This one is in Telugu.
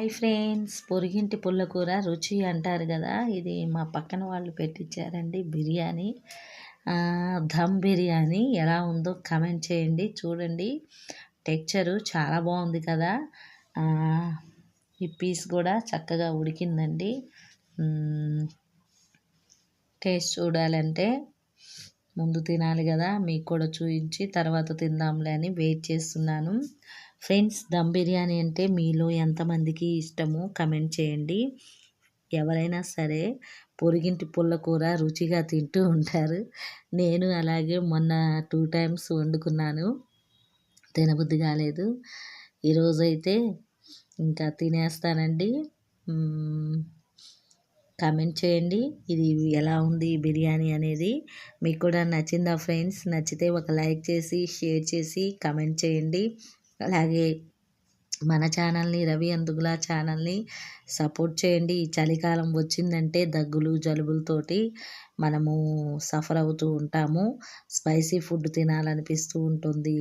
హాయ్ ఫ్రెండ్స్ పొరిగింటి పుల్లకూర రుచి అంటారు కదా ఇది మా పక్కన వాళ్ళు పెట్టించారండి బిర్యానీ. ధమ్ బిర్యానీ ఎలా ఉందో కమెంట్ చేయండి చూడండి. టెక్చరు చాలా బాగుంది కదా. ఈ పీస్ కూడా చక్కగా ఉడికిందండి. టేస్ట్ చూడాలంటే. ముందు తినాలి కదా మీకు కూడా చూపించి తర్వాత తిందాంలే అని వెయిట్ చేస్తున్నాను. ఫ్రెండ్స్ దమ్ బిర్యానీ అంటే మీలో ఎంతమందికి ఇష్టమో కమెంట్ చేయండి. ఎవరైనా సరే పొరిగింటి పుల్లకూర రుచిగా తింటూ ఉంటారు. నేను అలాగే మొన్న టూ టైమ్స్ వండుకున్నాను. తినబుద్ధి కాలేదు. ఈరోజైతే ఇంకా తినేస్తానండి. కామెంట్ చేయండి. ఇది ఎలా ఉంది బిర్యానీ అనేది? మీకు కూడా నచ్చిందా ఫ్రెండ్స్? నచ్చితే ఒక లైక్ చేసి షేర్ చేసి కామెంట్ చేయండి. అలాగే మన ఛానల్ని రవి అందుగుల ఛానల్ని సపోర్ట్ చేయండి. ఈ చలికాలం వచ్చిందంటే దగ్గులు జలుబులతోటి మనము సఫర్ అవుతూ ఉంటాము. స్పైసీ ఫుడ్ తినాలనిపిస్తూ ఉంటుంది.